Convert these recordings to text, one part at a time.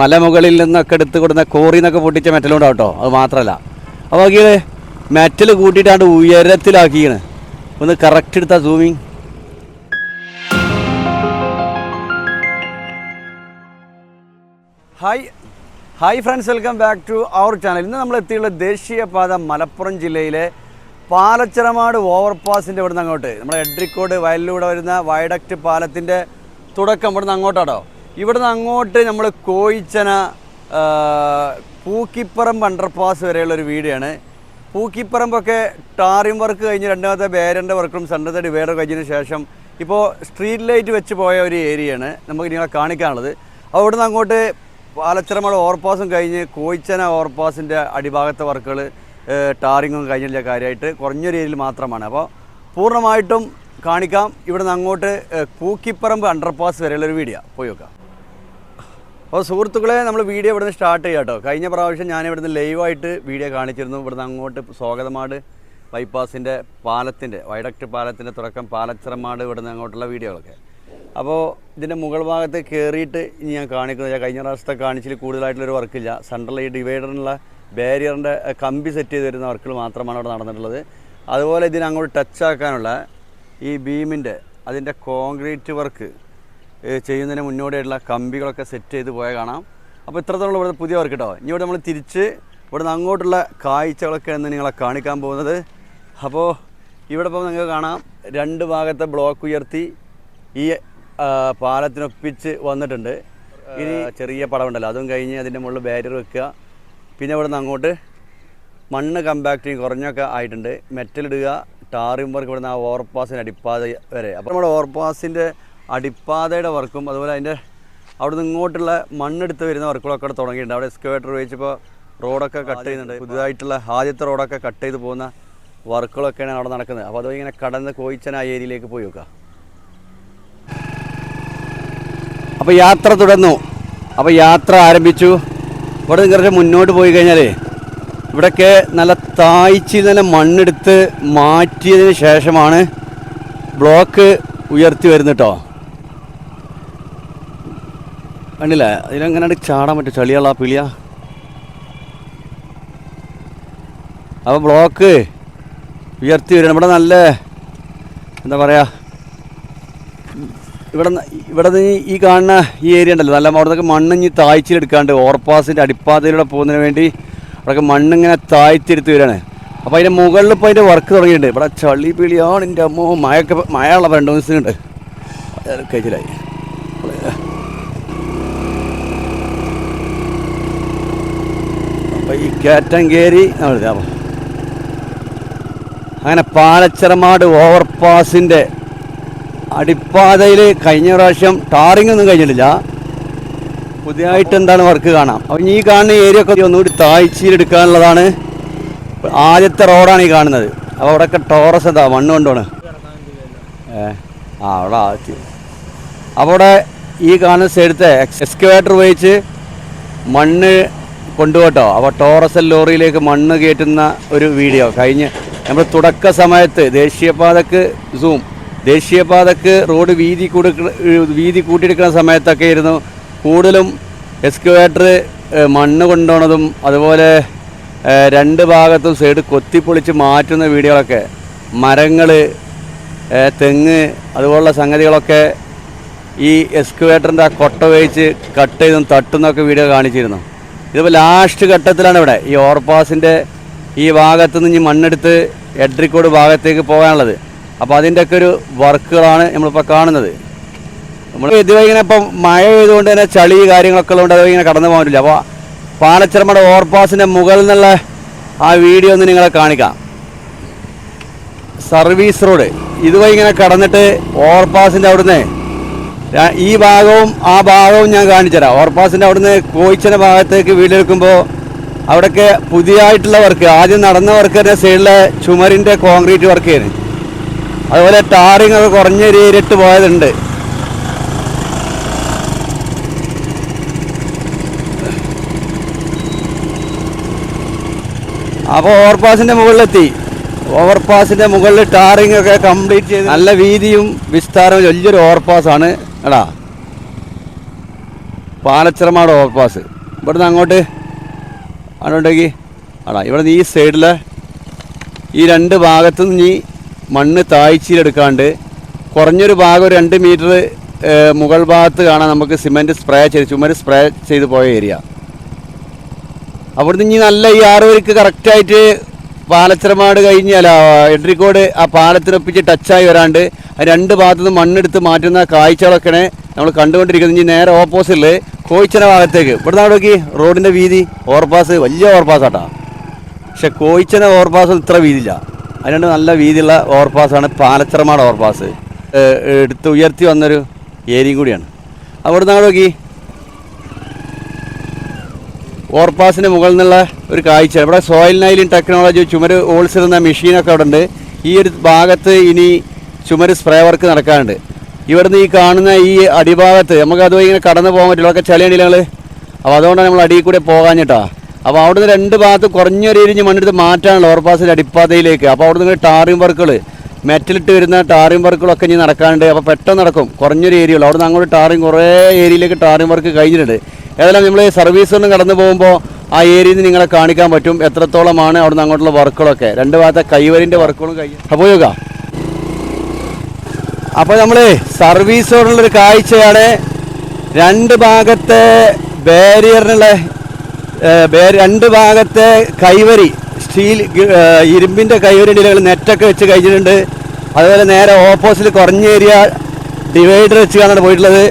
മലമുകളിൽ നിന്നൊക്കെ എടുത്ത് കൊടുക്കുന്ന കോറിന്നൊക്കെ പൊട്ടിച്ച മെറ്റലുണ്ടാവും കേട്ടോ? അത് മാത്രമല്ല അപ്പോൾ നോക്കിയത് മെറ്റൽ കൂട്ടിയിട്ടാണ്ട് ഉയരത്തിലാക്കിയാണ്. ഒന്ന് കറക്റ്റ് എടുത്ത zooming hi hi friends welcome back to our channel ഇന്ന് നമ്മൾ എത്തിയുള്ള ദേശീയപാത മലപ്പുറം ജില്ലയിലെ പാലച്ചിറമാട് ഓവർപാസിന്റെ ഇവിടുന്ന് അങ്ങോട്ട്. നമ്മുടെ എഡ്രിക്കോട് വയലിലൂടെ വരുന്ന വയഡക്റ്റ് പാലത്തിന്റെ തുടക്കം ഇവിടുന്ന് അങ്ങോട്ടാട്ടോ. ഇവിടുന്ന് അങ്ങോട്ട് നമ്മൾ കോയിച്ചന പൂക്കിപ്പറമ്പ് അണ്ടർപാസ് വരെയുള്ള ഒരു വീടാണ്. പൂക്കിപ്പറമ്പൊക്കെ ടാറിംഗ് വർക്ക് കഴിഞ്ഞ് രണ്ടാമത്തെ ബേരന്റെ വർക്കും സെന്ററത്തെ ഡിവൈഡർ കഴിഞ്ഞതിന് ശേഷം ഇപ്പോൾ സ്ട്രീറ്റ് ലൈറ്റ് വെച്ച് പോയ ഒരു ഏരിയയാണ് നമുക്ക് നിങ്ങളെ കാണിക്കാനുള്ളത്. അപ്പോൾ ഇവിടുന്ന് അങ്ങോട്ട് പാലച്ചിറമഴ ഓവർപാസും കഴിഞ്ഞ് കോയിച്ചന ഓവർപാസിന്റെ അടിഭാഗത്തെ വർക്കുകൾ ടാറിങ്ങും കഴിഞ്ഞില്ല കാര്യമായിട്ട് കുറഞ്ഞൊരു ഏരിയയിൽ മാത്രമാണ്. അപ്പോൾ പൂർണമായിട്ടും കാണിക്കാം. ഇവിടുന്ന് അങ്ങോട്ട് പൂക്കിപ്പറമ്പ് അണ്ടർപാസ് വരെയുള്ളൊരു വീഡിയോ. പോയി നോക്കാം. അപ്പോൾ സുഹൃത്തുക്കളെ നമ്മൾ വീഡിയോ ഇവിടുന്ന് സ്റ്റാർട്ട് ചെയ്യാം കേട്ടോ കഴിഞ്ഞ പ്രാവശ്യം ഞാൻ ഇവിടുന്ന് ലൈവായിട്ട് വീഡിയോ കാണിച്ചിരുന്നു. ഇവിടുന്ന് അങ്ങോട്ട് സ്വാഗതമാട്. ബൈപ്പാസിന്റെ പാലത്തിന്റെ വൈഡക്റ്റ് പാലത്തിന്റെ തുടക്കം പാലച്ചിറമാട് ഇവിടുന്ന് അങ്ങോട്ടുള്ള വീഡിയോകളൊക്കെ. അപ്പോൾ ഇതിന്റെ മുകൾ ഭാഗത്ത് കയറിയിട്ട് ഇനി ഞാൻ കാണിക്കുന്നത് കഴിഞ്ഞ പ്രാവശ്യത്തെ കാണിച്ചിൽ കൂടുതലായിട്ടുള്ളൊരു വർക്കില്ല സെൻട്രൽ ഈ ഡിവൈഡറിനുള്ള ബാരിയറിന്റെ കമ്പി സെറ്റ് ചെയ്ത് തരുന്ന വർക്കുകൾ മാത്രമാണ് അവിടെ നടന്നിട്ടുള്ളത്. അതുപോലെ ഇതിനങ്ങോട്ട് ടച്ചാക്കാനുള്ള ഈ ബീമിന്റെ അതിന്റെ കോൺക്രീറ്റ് വർക്ക് ചെയ്യുന്നതിന് മുന്നോടിയായിട്ടുള്ള കമ്പികളൊക്കെ സെറ്റ് ചെയ്ത് പോയാൽ കാണാം. അപ്പോൾ ഇത്രത്തോളം ഇവിടുത്തെ പുതിയ വർക്ക് കേട്ടോ ഇനി ഇവിടെ നമ്മൾ തിരിച്ച് ഇവിടെ നിന്ന് അങ്ങോട്ടുള്ള എന്ന് നിങ്ങളെ കാണിക്കാൻ പോകുന്നത്. അപ്പോൾ ഇവിടെ ഇപ്പോൾ നിങ്ങൾക്ക് കാണാം രണ്ട് ഭാഗത്തെ ബ്ലോക്ക് ഉയർത്തി ഈ പാലത്തിനൊപ്പിച്ച് വന്നിട്ടുണ്ട്. ഇനി ചെറിയ പടമുണ്ടല്ലോ അതും കഴിഞ്ഞ് അതിന്റെ മുകളിൽ ബാരിയർ വെക്കുക. പിന്നെ ഇവിടെ നിന്ന് അങ്ങോട്ട് മണ്ണ് കമ്പാക്റ്റിങ് കുറഞ്ഞൊക്കെ ആയിട്ടുണ്ട്. മെറ്റലിടുക വർക്ക് ഇവിടുന്ന് ആ ഓവർപാസിന്റെ അടിപ്പാത വരെ. അപ്പോൾ നമ്മുടെ ഓവർപാസിന്റെ അടിപ്പാതയുടെ വർക്കും അതുപോലെ അതിന്റെ അവിടെ നിന്ന് ഇങ്ങോട്ടുള്ള മണ്ണെടുത്ത് വരുന്ന വർക്കുകളൊക്കെ അവിടെ തുടങ്ങിയിട്ടുണ്ട്. അവിടെ എക്സ്കവേറ്റർ ഉപയോഗിച്ചപ്പോൾ റോഡൊക്കെ കട്ട് ചെയ്യുന്നുണ്ട്. പുതുതായിട്ടുള്ള ആദ്യത്തെ റോഡൊക്കെ കട്ട് ചെയ്ത് പോകുന്ന വർക്കുകളൊക്കെയാണ് അവിടെ നടക്കുന്നത്. അപ്പോൾ അതുപോലെ ഇങ്ങനെ കടന്ന് കോയിച്ചൻ ആ ഏരിയയിലേക്ക് പോയി വെക്കുക അപ്പോൾ യാത്ര തുടർന്നു. അപ്പോൾ യാത്ര ആരംഭിച്ചു. ഇവിടെ നിന്ന് കുറച്ച് മുന്നോട്ട് പോയി കഴിഞ്ഞാൽ ഇവിടെയൊക്കെ നല്ല താഴ്ച നല്ല മണ്ണെടുത്ത് മാറ്റിയതിന് ശേഷമാണ് ബ്ലോക്ക് ഉയർത്തി വരുന്നിട്ടോ കേട്ടോ കണ്ടില്ലേ? അതിലെങ്ങനെ ചാടാൻ പറ്റും? ചളിയുള്ള പിളിയ. അപ്പോൾ ബ്ലോക്ക് ഉയർത്തി വരും ഇവിടെ നല്ല എന്താ പറയുക ഇവിടെ ഇവിടെ ഈ കാണുന്ന ഈ ഏരിയ ഉണ്ടല്ലോ. നല്ല അവിടുത്തെ മണ്ണിഞ്ഞ് താഴ്ചയിലെടുക്കാണ്ട് ഓവർപാസിന്റെ അടിപ്പാതയിലൂടെ പോകുന്നതിന് വേണ്ടി അവിടെയൊക്കെ മണ്ണിങ്ങനെ താഴ്ത്തിയെടുത്ത് വരികയാണ് അപ്പോൾ അതിന്റെ മുകളിൽ ഇപ്പോൾ അതിന്റെ വർക്ക് തുടങ്ങിയിട്ടുണ്ട്. ഇവിടെ ചളി പിളിയാണ് എന്റെ അമ്മോ. മഴയൊക്കെ മഴയുള്ള രണ്ട് ദിവസമുണ്ട് കഴിച്ചിലായി. അപ്പോൾ ഈ കയറി നമ്മൾ അങ്ങനെ പാലച്ചിറമാട് ഓവർപാസിന്റെ അടിപ്പാതയിൽ കഴിഞ്ഞ പ്രാവശ്യം ടാറിംഗ് ഒന്നും കഴിഞ്ഞിട്ടില്ല. പുതിയതായിട്ട് എന്താണ് വർക്ക് കാണാം. അപ്പം ഈ കാണുന്ന ഏരിയ ഒക്കെ ഒന്നുകൂടി താഴ്ചയിലെടുക്കാനുള്ളതാണ് ആദ്യത്തെ റോഡാണ് ഈ കാണുന്നത്. അപ്പോൾ അവിടെയൊക്കെ ടോറസ് എന്താ മണ്ണ് കൊണ്ടാണ്. ഏ ആ അവിടെ അവിടെ ഈ കാണുന്ന സൈഡത്തെ എക്സ്കവേറ്റർ ഉപയോഗിച്ച് മണ്ണ് കൊണ്ടുപോട്ടോ. അപ്പോൾ ടോറസൽ ലോറിയിലേക്ക് മണ്ണ് കയറ്റുന്ന ഒരു വീഡിയോ. കഴിഞ്ഞ് നമ്മൾ തുടക്ക സമയത്ത് ദേശീയപാതക്ക് സൂം ദേശീയപാതക്ക് റോഡ് വീതി കൊടുക്ക വീതി കൂട്ടിയെടുക്കുന്ന സമയത്തൊക്കെ ആയിരുന്നു കൂടുതലും എക്സ്കവേറ്റർ മണ്ണ് കൊണ്ടുപോണതും അതുപോലെ രണ്ട് ഭാഗത്തും സൈഡ് കൊത്തിപ്പൊളിച്ച് മാറ്റുന്ന വീഡിയോകളൊക്കെ. മരങ്ങൾ തെങ്ങ് അതുപോലുള്ള സംഗതികളൊക്കെ ഈ എക്സ്കവേറ്ററിന്റെ ആ കൊട്ട ഉപയോഗിച്ച് കട്ട് ചെയ്തും തട്ടുന്നൊക്കെ വീഡിയോ കാണിച്ചിരുന്നു. ഇതിപ്പോൾ ലാസ്റ്റ് ഘട്ടത്തിലാണ് ഇവിടെ. ഈ ഓവർപാസിന്റെ ഈ ഭാഗത്ത് നിന്ന് മണ്ണെടുത്ത് എഡ്രിക്കോട് ഭാഗത്തേക്ക് പോകാനുള്ളത്. അപ്പോൾ അതിന്റെയൊക്കെ ഒരു വർക്കുകളാണ് നമ്മളിപ്പോൾ കാണുന്നത്. നമ്മൾ ഇതുവരെ ഇങ്ങനെ ഇപ്പം മഴ പെയ്തുകൊണ്ട് തന്നെ ചളി കാര്യങ്ങളൊക്കെ ഉള്ളതുകൊണ്ട് അത് ഇങ്ങനെ കടന്നു പോകാൻ പറ്റില്ല അപ്പോൾ പാലച്ചിറമ്മയുടെ ഓവർപാസിന്റെ മുകളിൽ നിന്നുള്ള ആ വീഡിയോ ഒന്ന് നിങ്ങളെ കാണിക്കാം. Service road. ഇതുവരെ ഇങ്ങനെ കടന്നിട്ട് ഓവർപാസിന്റെ അവിടുന്ന് ഈ ഭാഗവും ആ ഭാഗവും ഞാൻ കാണിച്ചുതരാം ഓർപ്പാസിന്റെ അവിടുന്ന് കോയിച്ചന ഭാഗത്തേക്ക് വീടെടുക്കുമ്പോൾ അവിടെയൊക്കെ പുതിയതായിട്ടുള്ള വർക്ക് ആദ്യം നടന്ന വർക്ക് തന്നെ സൈഡിലെ ചുമരിന്റെ കോൺക്രീറ്റ് വർക്ക് ചെയ്യുന്നത് അതുപോലെ ടാറിങ് ഒക്കെ കുറഞ്ഞ രീതിയിലിട്ട് പോയതുണ്ട്. അപ്പോൾ ഓവർപാസിന്റെ മുകളിലെത്തി. ഓവർപാസിന്റെ മുകളിൽ ടാറിങ് ഒക്കെ കംപ്ലീറ്റ് ചെയ്ത് നല്ല വീതിയും വിസ്താരവും വലിയൊരു ഓവർപാസ് ആണ് എടാ. പാലച്ചിറമാട് ഓവർപാസ് ഇവിടുന്ന് അങ്ങോട്ട്. അങ്ങോട്ടേക്ക്. ആടാ ഇവിടെ ഈ സൈഡിലെ ഈ രണ്ട് ഭാഗത്തു നിന്ന് നീ മണ്ണ് താഴ്ചയിലെടുക്കാണ്ട് കുറഞ്ഞൊരു ഭാഗം ഒരു രണ്ട് മീറ്റർ മുകൾ ഭാഗത്ത് കാണാൻ നമുക്ക് സിമെന്റ് സ്പ്രേ ചെയ്ത് ചുമര് സ്പ്രേ ചെയ്ത് പോയ ഏരിയ അവിടുന്ന് ഇനി നല്ല ഈ ആറ് ആറുവരിക്ക് കറക്റ്റായിട്ട് പാലച്ചിറമാട് കഴിഞ്ഞാൽ എഡ്രിക്കോട് ആ പാലത്തിനൊപ്പിച്ച് ടച്ചായി വരാണ്ട് രണ്ട് ഭാഗത്തു നിന്ന് മണ്ണെടുത്ത് മാറ്റുന്ന കാഴ്ചകളൊക്കെയാണ് നമ്മൾ കണ്ടുകൊണ്ടിരിക്കുന്നത്. ഇനി നേരെ ഓപ്പോസിറ്റിൽ കോയിച്ചന ഭാഗത്തേക്ക്. ഇവിടുന്ന് അവിടെ നോക്കി റോഡിന്റെ വീതി ഓവർപാസ് വലിയ ഓവർപാസ് ആട്ടാ. പക്ഷെ കോയിച്ചന ഓവർപാസ് ഇത്ര വീതിയില്ല. അതിനാണ് നല്ല വീതിയുള്ള ഓവർപാസ്സാണ് പാലച്ചിറമാട് ഓവർപാസ് എടുത്ത് ഉയർത്തി വന്നൊരു ഏരിയയും കൂടിയാണ്. അവിടുന്ന് അവിടെ നോക്കി. ഓവർപാസിന് മുകളിൽ നിന്നുള്ള ഒരു കാഴ്ച. ഇവിടെ സോയിൽ നൈലിൻ ടെക്നോളജി ചുമര് ഹോൾസിടുന്ന മെഷീനൊക്കെ അവിടെ ഉണ്ട്. ഈ ഒരു ഭാഗത്ത് ഇനി ചുമര് സ്പ്രേ വർക്ക് നടക്കാറുണ്ട്. ഇവിടുന്ന് ഈ കാണുന്ന ഈ അടിഭാഗത്ത് നമുക്ക് അതുവഴി ഇങ്ങനെ കടന്നു പോകാൻ പറ്റില്ല. ഒക്കെ ഞങ്ങൾ അപ്പോൾ അതുകൊണ്ടാണ് നമ്മൾ അടിയിൽ കൂടെ പോകാഞ്ഞിട്ടാ അപ്പോൾ അവിടുന്ന് രണ്ട് ഭാഗത്ത് കുറഞ്ഞൊരു എരിഞ്ഞ് മണ്ണെടുത്ത് മാറ്റാനുള്ള ഓവർപാസിന്റെ അടിപ്പാതയിലേക്ക്. അപ്പോൾ അവിടുന്ന് ടാറിംഗ് വർക്കുകൾ മെറ്റലിട്ട് വരുന്ന ടാറിംഗ് വർക്കുകളൊക്കെ ഇനി നടക്കാറുണ്ട് അപ്പോൾ പെട്ടെന്ന് നടക്കും. കുറഞ്ഞൊരു ഏരിയ ഉള്ളൂ. അവിടുന്ന് അങ്ങോട്ട് ടാറിംഗ് കുറേ ഏരിയയിലേക്ക് ടാറിംഗ് വർക്ക് കഴിഞ്ഞിട്ടുണ്ട്. ഏതായാലും നമ്മൾ സർവീസ് ഒന്നും കടന്നു പോകുമ്പോൾ ആ ഏരിയയിൽ നിന്ന് നിങ്ങളെ കാണിക്കാൻ പറ്റും. എത്രത്തോളമാണ് അവിടുന്ന് അങ്ങോട്ടുള്ള വർക്കുകളൊക്കെ രണ്ട് ഭാഗത്തെ കൈവരിന്റെ വർക്കുകളും കഴിഞ്ഞു. അപ്പോൾ യോഗ അപ്പോൾ നമ്മൾ സർവീസ് ഒരു കാഴ്ചയാണ്. രണ്ട് ഭാഗത്തെ ബാരിയറിനുള്ള രണ്ട് ഭാഗത്തെ കൈവരി സ്റ്റീൽ ഇരുമ്പിന്റെ കൈവരിന്റെ ഇലകൾ നെറ്റൊക്കെ വെച്ച് കഴിഞ്ഞിട്ടുണ്ട്. അതുപോലെ നേരെ ഓപ്പോസിറ്റ് കുറഞ്ഞ ഏരിയ ഡിവൈഡർ വെച്ച് കാണാൻ പോയിട്ടുള്ളത്.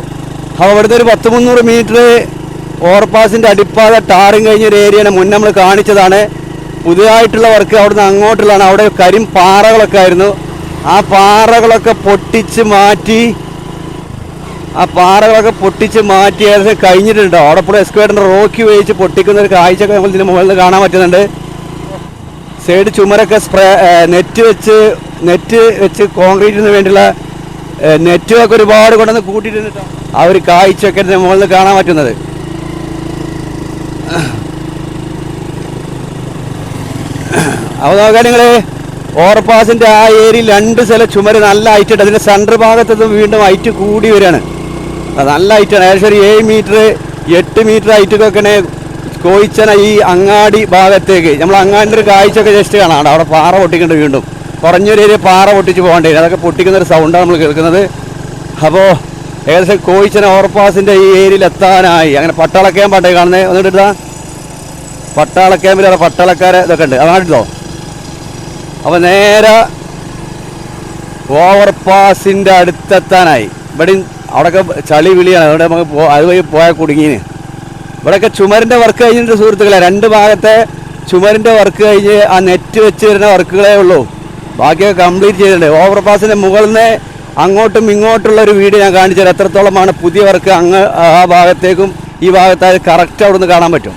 അപ്പോൾ ഇവിടുത്തെ ഒരു പത്ത് മുന്നൂറ് മീറ്റർ ഓവർപാസിന്റെ അടിപ്പാത ടാറിങ് കഴിഞ്ഞ ഒരു ഏരിയയാണ് മുന്നേ നമ്മൾ കാണിച്ചതാണ്. പുതിയതായിട്ടുള്ള വർക്ക് അവിടുന്ന് അങ്ങോട്ടുള്ളതാണ്. അവിടെ കരിം പാറകളൊക്കെ ആയിരുന്നു. ആ പാറകളൊക്കെ പൊട്ടിച്ച് മാറ്റി ആ പാറകളൊക്കെ പൊട്ടിച്ച് മാറ്റി ഏകദേശം കഴിഞ്ഞിട്ടുണ്ട്. അവിടെ എസ്ക്വേറ്ററിന്റെ റോക്കി ഉപയോഗിച്ച് പൊട്ടിക്കുന്ന ഒരു കാഴ്ചയൊക്കെ നമ്മൾ ഇതിന് മുകളിൽ കാണാൻ പറ്റുന്നുണ്ട്. സൈഡ് ചുമരൊക്കെ സ്പ്രേ നെറ്റ് വെച്ച് നെറ്റ് വെച്ച് കോൺക്രീറ്റിന് വേണ്ടിയുള്ള നെറ്റുമൊക്കെ ഒരുപാട് കൊണ്ടുവന്ന് കൂട്ടിയിട്ടുണ്ട് ട്ടോ. ആ ഒരു കാഴ്ചയൊക്കെ ഇതിന് മുകളിൽ കാണാൻ പറ്റുന്നത്. അപ്പോൾ നോക്കാം നിങ്ങൾ ഓവർപാസിന്റെ ആ ഏരിയയിൽ രണ്ട് സ്ഥലം ചുമര് നല്ല ഹൈറ്റ് ഉണ്ട് അതിന്റെ സെന്റർ ഭാഗത്ത് വീണ്ടും ഹൈറ്റ് കൂടി വരികയാണ്. നല്ല ഹൈറ്റാണ്. ഏകദേശം ഒരു ഏഴ് മീറ്റർ എട്ട് മീറ്റർ ഹൈറ്റൊക്കെ കോയിച്ചന ഈ അങ്ങാടി ഭാഗത്തേക്ക്. നമ്മൾ അങ്ങാടിന്റെ ഒരു കാഴ്ചയൊക്കെ ജസ്റ്റ് കാണാം. അവിടെ പാറ പൊട്ടിക്കുന്നുണ്ട് വീണ്ടും. കുറഞ്ഞൊരു ഏരിയ പാറ പൊട്ടിച്ച് പോകേണ്ടി വരും അതൊക്കെ പൊട്ടിക്കുന്ന ഒരു സൗണ്ടാണ് നമ്മൾ കേൾക്കുന്നത്. അപ്പോൾ ഏകദേശം കോയിച്ചന ഓവർപാസിന്റെ ഈ ഏരിയയിൽ എത്താനായി. അങ്ങനെ പട്ടാള പണ്ടേ കാണുന്നത്. ഒന്നിട്ടിട്ടാ പട്ടാള പട്ടാളക്കാരെ ഇതൊക്കെ ഉണ്ട്. അതാണ് അതാണല്ലോ അപ്പോൾ നേരെ ഓവർപാസിന്റെ അടുത്തെത്താനായി. ഇവിടെ അവിടെയൊക്കെ ചളി വിളിയാണ്. അവിടെ നമുക്ക് അതുവഴി പോയാൽ കുടുങ്ങിന്. ഇവിടെയൊക്കെ ചുമരിന്റെ വർക്ക് കഴിഞ്ഞിട്ട് സുഹൃത്തുക്കളെ. രണ്ട് ഭാഗത്തെ ചുമരിന്റെ വർക്ക് കഴിഞ്ഞ് ആ നെറ്റ് വെച്ച് വരുന്ന വർക്കുകളേ ഉള്ളൂ. ബാക്കിയൊക്കെ കംപ്ലീറ്റ് ചെയ്തിട്ടുണ്ട്. ഓവർപാസിന്റെ മുകളിൽ നിന്ന് അങ്ങോട്ടും ഇങ്ങോട്ടുള്ള ഒരു വീഡിയോ ഞാൻ കാണിച്ചു തരാം എത്രത്തോളമാണ് പുതിയ വർക്ക് അങ്ങ് ആ ഭാഗത്തേക്കും ഈ ഭാഗത്തായി കറക്റ്റ് അവിടെ നിന്ന് കാണാൻ പറ്റും.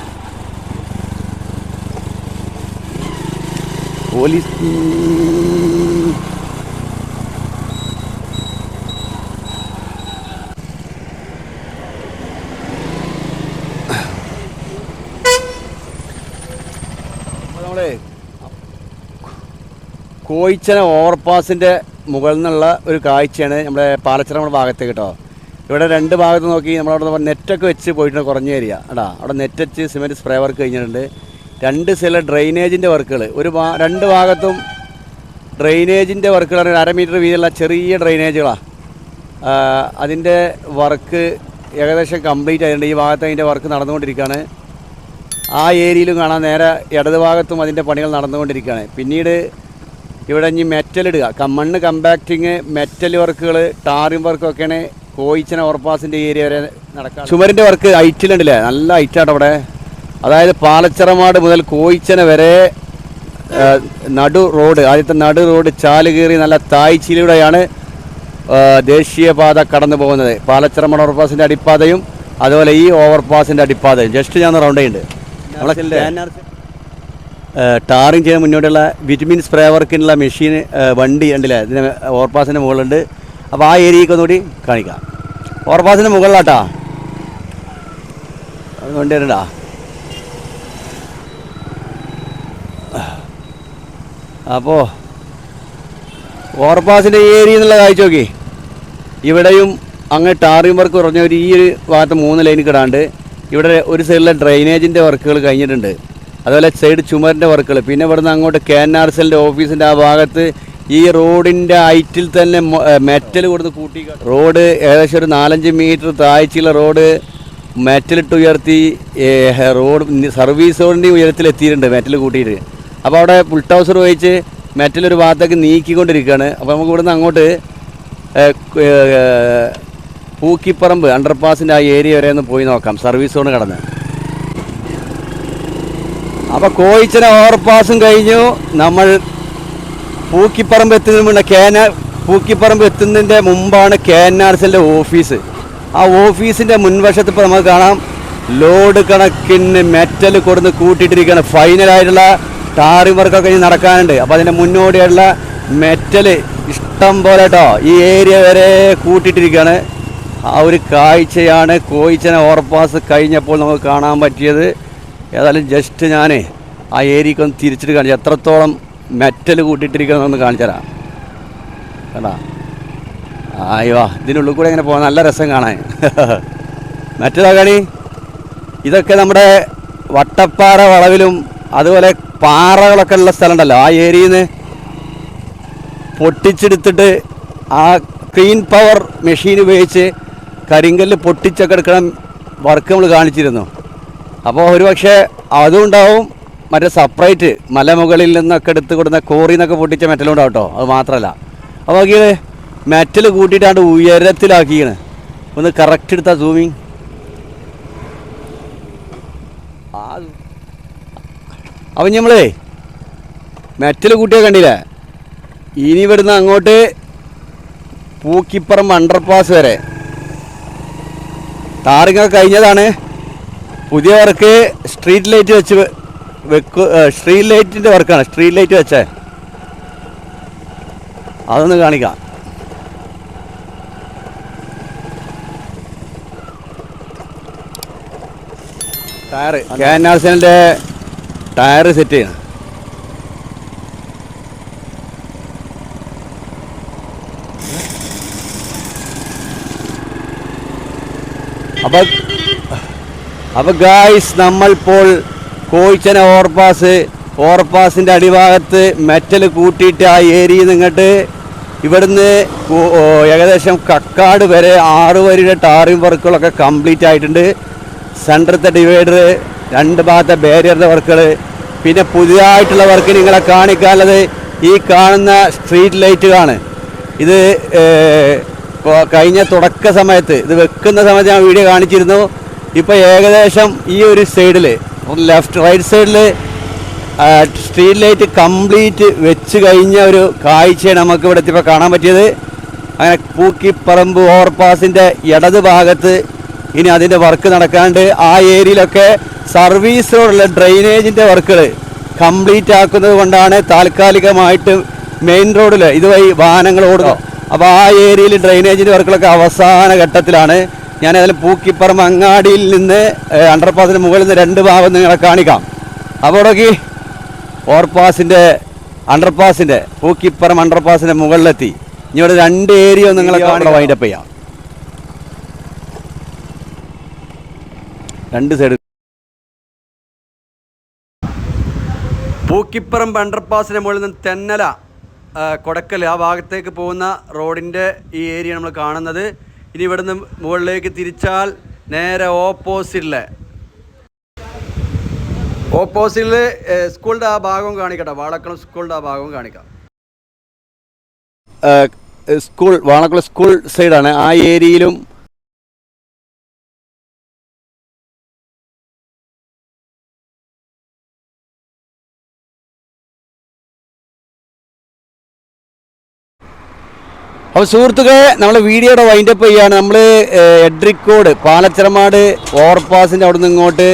കോയിച്ചന ഓവർപാസിന്റെ മുകളിൽ നിന്നുള്ള ഒരു കാഴ്ചയാണ് നമ്മുടെ പാലച്ചിറ നമ്മുടെ ഭാഗത്ത് കേട്ടോ. ഇവിടെ രണ്ട് ഭാഗത്ത് നോക്കി നമ്മളവിടെ നെറ്റൊക്കെ വെച്ച് പോയിട്ടുണ്ട് കുറഞ്ഞ ഏരിയ അടാ അവിടെ നെറ്റ് വെച്ച് സിമെന്റ് സ്പ്രേ വർക്ക് കഴിഞ്ഞിട്ടുണ്ട്. രണ്ട് സ്ഥലം ഡ്രെയിനേജിന്റെ വർക്കുകൾ ഒരു രണ്ട് ഭാഗത്തും ഡ്രെയിനേജിന്റെ വർക്കുകൾ അര മീറ്റർ വീതിയുള്ള ചെറിയ ഡ്രെയിനേജുകളാണ് അതിന്റെ വർക്ക് ഏകദേശം കംപ്ലീറ്റ് ആയിട്ടുണ്ട്. ഈ ഭാഗത്ത് അതിന്റെ വർക്ക് നടന്നുകൊണ്ടിരിക്കുകയാണ്. ആ ഏരിയയിലും കാണാൻ നേരെ ഇടത് ഭാഗത്തും അതിന്റെ പണികൾ നടന്നുകൊണ്ടിരിക്കുകയാണ്. പിന്നീട് ഇവിടെ ഇനി മെറ്റൽ ഇടുക. കം- മണ്ണ് കമ്പാക്റ്റിങ് മെറ്റൽ വർക്കുകൾ ടാറിംഗ് വർക്കൊക്കെയാണ് കോയിച്ചന ഓർപ്പാസിന്റെ ഏരിയ വരെ നടക്കുക ചുമരിന്റെ വർക്ക് ഹൈറ്റിലുണ്ടല്ലേ നല്ല ഹൈറ്റാണ് അവിടെ. അതായത് പാലച്ചിറമാട് മുതൽ കോയിച്ചന വരെ നടു റോഡ് ആദ്യത്തെ നടു റോഡ് ചാൽ കീറി നല്ല തായ്ച്ചിലൂടെയാണ് ദേശീയപാത കടന്നു പോകുന്നത്. പാലച്ചിറമാട് ഓവർപാസിന്റെ അടിപ്പാതയും അതുപോലെ ഈ ഓവർപാസിന്റെ അടിപ്പാതയും. ജസ്റ്റ് ഞാൻ റൗണ്ട് ചെയ്യുന്നുണ്ട്. നമ്മളെ ടാറിങ് ചെയ്യാൻ മുന്നോട്ടുള്ള വിറ്റമിൻ സ്പ്രേ വർക്കിനുള്ള മെഷീൻ വണ്ടി ഉണ്ടല്ലേ ഇതിന് ഓവർപാസിന്റെ മുകളിലുണ്ട്. അപ്പോൾ ആ ഏരിയയ്ക്ക് ഒന്നുകൂടി കാണിക്കാം. ഓവർപാസിന്റെ മുകളിലാട്ടാ. അത് വണ്ടി വരണ്ടാ അപ്പോൾ ഓവർപാസിന്റെ ഏരിയ എന്നുള്ള കാഴ്ച നോക്കി. ഇവിടെയും അങ്ങ് ടാറിംഗ് വർക്ക് കുറഞ്ഞ ഒരു ഈ ഒരു ഭാഗത്ത് മൂന്ന് ലൈൻ കിടാണ്ട് ഇവിടെ ഒരു സൈഡിലെ ഡ്രെയിനേജിന്റെ വർക്കുകൾ കഴിഞ്ഞിട്ടുണ്ട്. അതുപോലെ സൈഡ് ചുമരിന്റെ വർക്കുകൾ പിന്നെ ഇവിടുന്ന് അങ്ങോട്ട് കെ എൻ ആർ ഓഫീസിന്റെ ആ ഭാഗത്ത് ഈ റോഡിന്റെ ഹൈറ്റിൽ തന്നെ മെറ്റൽ കൊടുത്ത് കൂട്ടി റോഡ് ഏകദേശം ഒരു നാലഞ്ച് മീറ്റർ താഴ്ചയുള്ള റോഡ് മെറ്റലിട്ട് ഉയർത്തി റോഡ് സർവീസ് റോഡിന്റെ ഉയരത്തിലെത്തിയിട്ടുണ്ട് മെറ്റൽ കൂട്ടിയിട്ട്. അപ്പോൾ അവിടെ പുൾ ടൗസർ മെറ്റൽ ഒരു ഭാഗത്തേക്ക് നീക്കിക്കൊണ്ടിരിക്കുകയാണ്. അപ്പോൾ നമുക്ക് ഇവിടുന്ന് അങ്ങോട്ട് പൂക്കിപ്പറമ്പ് അണ്ടർപാസിന്റെ ആ ഏരിയ വരെ ഒന്ന് പോയി നോക്കാം. സർവീസ് സോൺ കടന്ന്. അപ്പോൾ കോയിച്ചന ഓവർപാസും കഴിഞ്ഞു. നമ്മൾ പൂക്കിപ്പറമ്പ് എത്തുന്നതിന് മുന്നേ കേന പൂക്കിപ്പറമ്പ് എത്തുന്നതിന്റെ മുമ്പാണ് കെ എൻ ആർ ഓഫീസ്. ആ ഓഫീസിന്റെ മുൻവശത്ത് ഇപ്പോൾ നമുക്ക് കാണാം. ലോഡ് കണക്കിന് മെറ്റൽ കൊടുന്ന് കൂട്ടിയിട്ടിരിക്കുകയാണ്. ഫൈനലായിട്ടുള്ള ടാറിംഗ് വർക്കൊക്കെ നടക്കാനുണ്ട്. അപ്പോൾ അതിന്റെ മുന്നോടിയായിട്ടുള്ള മെറ്റൽ ഇഷ്ടം പോലെ കേട്ടോ ഈ ഏരിയ വരെ കൂട്ടിയിട്ടിരിക്കുകയാണ്. ആ ഒരു കാഴ്ചയാണ് കോയിച്ചന ഓവർപാസ് കഴിഞ്ഞപ്പോൾ നമുക്ക് കാണാൻ പറ്റിയത്. ഏതായാലും ജസ്റ്റ് ഞാൻ ആ ഏരിയക്ക് ഒന്ന് തിരിച്ചിട്ട് കാണിച്ചു എത്രത്തോളം മെറ്റൽ കൂട്ടിയിട്ടിരിക്കുന്നതെന്ന് കാണിച്ചു തരാം. കേട്ടാ ആയോ ഇതിനുള്ളിൽ കൂടെ ഇങ്ങനെ പോകാൻ നല്ല രസം കാണാൻ. മറ്റേതാ കണി ഇതൊക്കെ നമ്മുടെ വട്ടപ്പാറ വളവിലും അതുപോലെ പാറകളൊക്കെ ഉള്ള സ്ഥലം ഉണ്ടല്ലോ ആ ഏരിയയിൽ നിന്ന് പൊട്ടിച്ചെടുത്തിട്ട് ആ ക്ലീൻ പവർ മെഷീൻ ഉപയോഗിച്ച് കരിങ്കല്ല് പൊട്ടിച്ചൊക്കെ എടുക്കണ വർക്ക് നമ്മൾ കാണിച്ചിരുന്നു. അപ്പോൾ ഒരുപക്ഷെ അതും ഉണ്ടാവും മറ്റേ സെപ്പറേറ്റ് മലമുകളിൽ നിന്നൊക്കെ എടുത്ത് കൊടുക്കുന്ന കോറിയിൽ നിന്നൊക്കെ പൊട്ടിച്ച മെറ്റലും ഉണ്ടാവും കേട്ടോ അത് മാത്രമല്ല അപ്പോൾ നോക്കിയത് മെറ്റൽ കൂട്ടിയിട്ടാണ്ട് ഉയരത്തിലാക്കിയാണ്. ഒന്ന് കറക്റ്റ് എടുത്താൽ സൂമിങ് ആ അപ്പം നമ്മളേ മെറ്റൽ കൂട്ടിയാൽ കണ്ടില്ലേ? ഇനി ഇവിടുന്ന് അങ്ങോട്ട് പൂക്കിപ്പുറം അണ്ടർപാസ് വരെ. താറിങ്ങ കഴിഞ്ഞതാണ്. പുതിയ വർക്ക് സ്ട്രീറ്റ് ലൈറ്റ് വെച്ച് വെക്ക് സ്ട്രീറ്റ് ലൈറ്റിന്റെ വർക്കാണ്. സ്ട്രീറ്റ് ലൈറ്റ് വെച്ചേ. അതൊന്ന് കാണിക്കാം. Tyre K N R tyre set ചെയ്യണം. അപ്പൊ അപ്പൊ ഗായ്സ് നമ്മളിപ്പോൾ കോഴിച്ചന ഓവർപാസ് ഓവർപാസിന്റെ അടിഭാഗത്ത് മെറ്റൽ കൂട്ടിയിട്ട് ആ ഏരിയ നിങ്ങട്ട് ഇവിടുന്ന് ഏകദേശം കക്കാട് വരെ ആറ് വരിയുടെ ടാറിംഗ് വർക്കുകളൊക്കെ കംപ്ലീറ്റ് ആയിട്ടുണ്ട്. സെന്ററത്തെ ഡിവൈഡർ രണ്ട് ഭാഗത്തെ ബാരിയറിന്റെ വർക്കുകൾ പിന്നെ പുതിയതായിട്ടുള്ള വർക്ക് നിങ്ങളെ കാണിക്കാനുള്ളത് ഈ കാണുന്ന സ്ട്രീറ്റ് ലൈറ്റുകളാണ് ഇത് കഴിഞ്ഞ തുടക്ക സമയത്ത് ഇത് വെക്കുന്ന സമയത്ത് ഞാൻ വീഡിയോ കാണിച്ചിരുന്നു. ഇപ്പോൾ ഏകദേശം ഈ ഒരു സൈഡിൽ ലെഫ്റ്റ് റൈറ്റ് സൈഡിൽ സ്ട്രീറ്റ് ലൈറ്റ് കംപ്ലീറ്റ് വെച്ച് കഴിഞ്ഞ ഒരു കാഴ്ചയാണ് നമുക്ക് ഇവിടെ ഇപ്പോൾ കാണാൻ പറ്റിയത്. അങ്ങനെ പൂക്കിപ്പറമ്പ് ഓവർപാസിന്റെ ഇടത് ഭാഗത്ത് ഇനി അതിന്റെ വർക്ക് നടക്കാണ്ട് ആ ഏരിയയിലൊക്കെ സർവീസ് റോഡുള്ള ഡ്രെയിനേജിന്റെ വർക്കുകൾ കംപ്ലീറ്റ് ആക്കുന്നത് കൊണ്ടാണ് താൽക്കാലികമായിട്ട് മെയിൻ റോഡിൽ ഇതുവഴി വാഹനങ്ങൾ ഓടുന്നു അപ്പോൾ ആ ഏരിയയിൽ ഡ്രെയിനേജിന്റെ വർക്കുകളൊക്കെ അവസാന ഘട്ടത്തിലാണ്. ഞാൻ അതിൽ പൂക്കിപ്പറം അങ്ങാടിയിൽ നിന്ന് അണ്ടർപാസിന് മുകളിൽ നിന്ന് രണ്ട് ഭാഗം നിങ്ങളെ കാണിക്കാം. അപ്പോൾ നോക്കി. ഓവർപാസിന്റെ അണ്ടർപാസിന്റെ പൂക്കിപ്പറം അണ്ടർപാസിന്റെ മുകളിലെത്തി. ഇനി ഇവിടെ രണ്ട് ഏരിയ നിങ്ങളെ കാണിക്കാം. വൈൻഡപ്പ് ചെയ്യാം. രണ്ട് സൈഡ് പൂക്കിപ്പറമ്പ് അണ്ടർപാസിന് മുകളിൽ നിന്ന് തെന്നല കൊടക്കൽ ആ ഭാഗത്തേക്ക് പോകുന്ന റോഡിന്റെ ഈ ഏരിയ നമ്മൾ കാണുന്നത്. ഇനി ഇവിടുന്ന് മുകളിലേക്ക് തിരിച്ചാൽ നേരെ ഓപ്പോസിറ്റിലെ. ഓപ്പോസിറ്റിൽ സ്കൂളിന്റെ ആ ഭാഗവും കാണിക്കട്ടെ. വാളക്കുളം സ്കൂളിന്റെ ആ ഭാഗവും കാണിക്കാം. സ്കൂൾ വാളക്കുളം സ്കൂൾ സൈഡാണ് ആ ഏരിയയിലും അപ്പോൾ സുഹൃത്തുക്കളെ നമ്മൾ വീഡിയോയുടെ വൈൻഡപ്പ് ചെയ്യാണ് നമ്മൾ എഡ്രിക്കോട് പാലച്ചിറമാട് ഓവർപാസിന്റെ അവിടെ നിന്ന് ഇങ്ങോട്ട്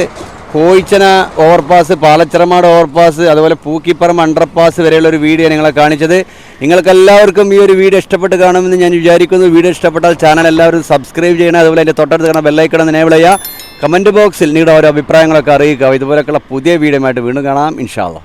കോയിച്ചന ഓവർപാസ് പാലച്ചിറമാട് ഓവർപാസ് അതുപോലെ പൂക്കിപ്പറം അണ്ടർപാസ് വരെയുള്ള ഒരു വീഡിയോ നിങ്ങളെ കാണിച്ചത്. നിങ്ങൾക്ക് എല്ലാവർക്കും ഈ ഒരു വീഡിയോ ഇഷ്ടപ്പെട്ട് കാണുമെന്ന് ഞാൻ വിചാരിക്കുന്നു. വീഡിയോ ഇഷ്ടപ്പെട്ടാൽ ചാനൽ എല്ലാവരും സബ്സ്ക്രൈബ് ചെയ്യണം. അതുപോലെ എന്റെ തൊട്ടടുത്ത് കാണാൻ ബെല്ലൈക്കണം എനേബിൾ ചെയ്യുക. കമന്റ് ബോക്സിൽ നിങ്ങളുടെ ഓരോ അഭിപ്രായങ്ങളൊക്കെ അറിയിക്കുക. ഇതുപോലെയൊക്കെയുള്ള പുതിയ വീഡിയോ ആയിട്ട് വീണ്ടും കാണാം. ഇൻഷാല്ലോ